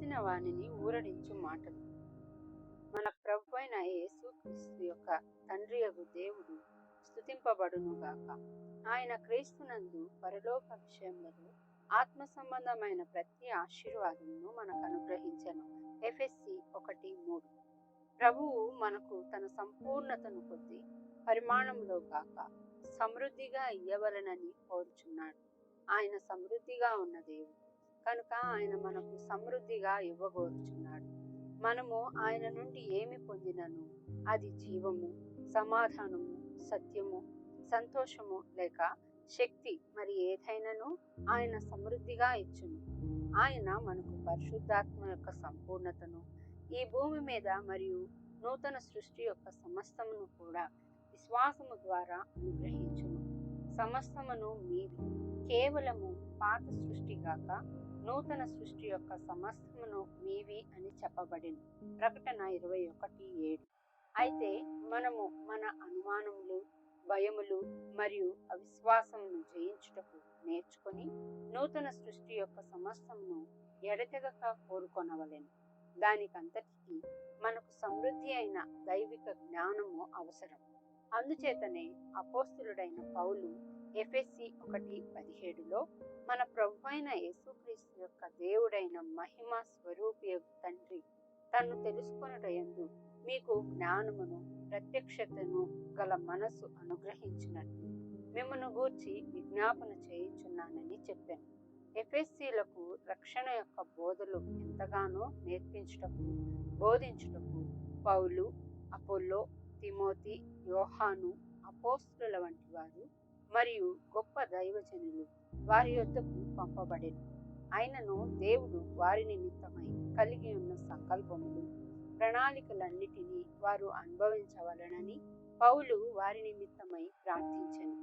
అలసిన వానిని ఊరడించు మాటలు. మన ప్రభు అయిన యేసు క్రీస్తు యొక్క తండ్రి అగు దేవుడు స్థుతింపబడునుగాక ఆయన క్రీస్తునందు పరలోక విషయములలో ఆత్మ సంబంధమైన ప్రతి ఆశీర్వాదమును మనకు అనుగ్రహించను. ఎఫ్ఎస్సి ఒకటి మూడు. ప్రభువు మనకు తన సంపూర్ణతను కొద్ది పరిమాణంలో కాక సమృద్ధిగా ఇయ్యవలనని కోరుచున్నాడు. ఆయన సమృద్ధిగా ఉన్న దేవుడు. కనుక ఆయన మనకు సమృద్ధిగా ఇవ్వగోరుచున్నాడు మనము ఆయన నుండి ఏమి పొందినను? అది జీవము సమాధానము సత్యము సంతోషము లేక శక్తి మరి ఏదైనాను ఆయన సమృద్ధిగా ఇచ్చును. ఆయన మనకు పరిశుద్ధాత్మ యొక్క సంపూర్ణతను ఈ భూమి మీద మరియు నూతన సృష్టి యొక్క సమస్తమును కూడా విశ్వాసము ద్వారా అనుగ్రహించును. సమస్తమును మీది కేవలము పాత సృష్టి కాక నూతన సృష్టి యొక్క సమస్తమును మీవి అని చెప్పబడింది ప్రకటన ఇరవై ఒకటి ఏడు. అయితే మనము మన అనుమానములు భయములు మరియు అవిశ్వాసమును జయించుటకు నేర్చుకొని నూతన సృష్టి యొక్క సమస్తమును ఎడతెగక కోరుకొనవలెను. దానికంతటికీ మనకు సమృద్ధి అయిన దైవిక జ్ఞానము అవసరం. అందుచేతనే అపోస్తులుడైన పౌలు ఎఫ్ఎస్సి ఒకటి పదిహేడులో మన ప్రభు అయిన యేసుక్రీస్తు యొక్క దేవుడైన మహిమ స్వరూపి తండ్రి తను తెలుసుకొనుటయందు మీకు జ్ఞానమును ప్రత్యక్షతను గల మనసు అనుగ్రహించినట్టు మిమ్మను గూర్చి విజ్ఞాపన చేయించున్నానని చెప్పాను. ఎఫ్ఎస్సీలకు రక్షణ యొక్క బోధలు ఎంతగానో నేర్పించుటకు బోధించుటకు పౌలు అపోల్లో తిమోతి యోహాను అపోస్తుల వంటి వారు మరియు గొప్ప దైవజనులు వారి యొద్దకు పంపబడెను. ఆయనను దేవుడు వారి నిమిత్తమై కలిగి ఉన్న సంకల్పములు ప్రణాళికలన్నిటినీ వారు అనుభవించవలనని పౌలు వారి నిమిత్తమై ప్రార్థించను.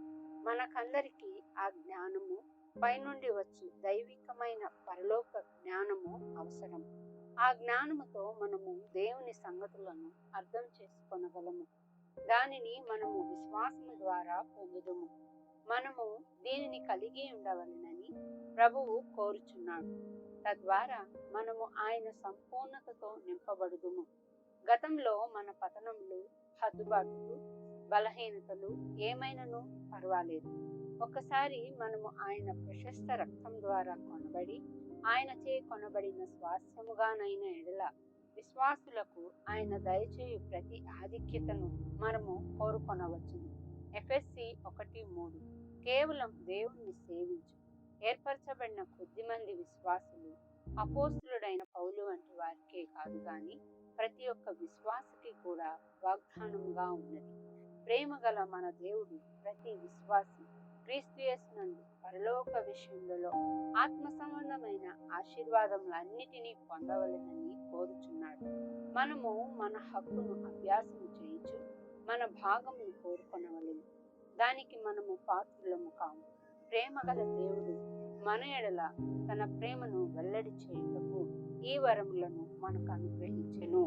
మనకందరికీ ఆ జ్ఞానము పైనుండి వచ్చు దైవికమైన పరలోక జ్ఞానము అవసరం. ఆ జ్ఞానముతో మనము దేవుని సంగతులను అర్థం చేసుకొనగలము. దానిని మనము విశ్వాసము ద్వారా పొందుదము. మనము దీనిని కలిగి ఉండవలనని ప్రభువు కోరుచున్నాడు. తద్వారా మనము ఆయన సంపూర్ణతతో నింపబడుదుము. గతంలో మన పతనములు హద్దుబాట్లు బలహీనతలు ఏమైనను పర్వాలేదు. ఒకసారి మనము ఆయన ప్రశస్త రక్తం ద్వారా కొనబడి ఆయన చే కొనబడిన స్వాస్థ్యముగానైన ఎడల విశ్వాసులకు ఆయన దయచేయు ప్రతి ఆధిక్యతను మనము కోరుకొనవచ్చును. ఎఫ్ఎస్సి ఒకటి మూడు. కేవలం దేవుణ్ణి సేవించు. ఏర్పరచబడిన కొద్దిమంది విశ్వాసులు అపోస్తులుడైన పౌలు వంటి వారికే కాదు గాని ప్రతి ఒక్క విశ్వాసకి కూడా వాగ్దానముగా ఉన్నది. ప్రేమ గల మన దేవుడు ప్రతి విశ్వాసి క్రీస్తుయేసునందు పరలోక విషయములలో ఆత్మ సంబంధమైన ఆశీర్వాదములన్నిటినీ పొందవలెనని కోరుచున్నాడు. మనము మన హక్కును అభ్యాసం చేయించు మన భాగమును కోరుకొనవలెను. దానికి మనము పాత్రులము కాము. ప్రేమ గల దేవుడు మన ఎడల తన ప్రేమను వెల్లడి చేయుటకు ఈ వరములను మనకు అనుగ్రహించెను.